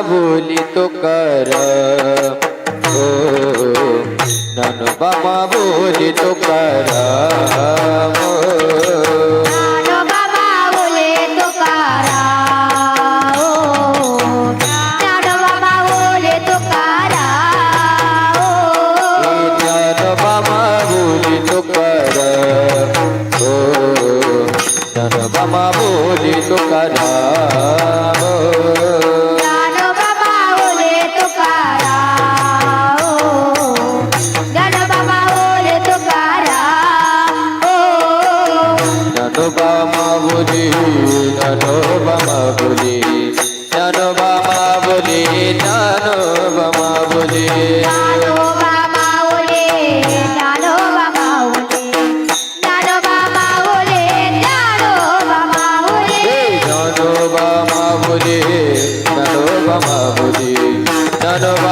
बोली तो कर. ओ नानू बाबा बोली तो कर. बाबा बोली तो करा. bodi dano ba ma bodi dano ba ma bodi dano ba ma bodi dano ba ma bodi dano ba ma bodi dano ba ma bodi dano ba ma bodi dano ba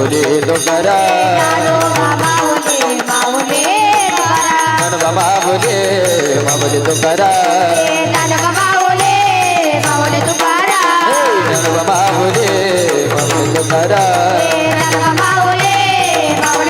माऊले डोंगरा. माऊले डोंगरा.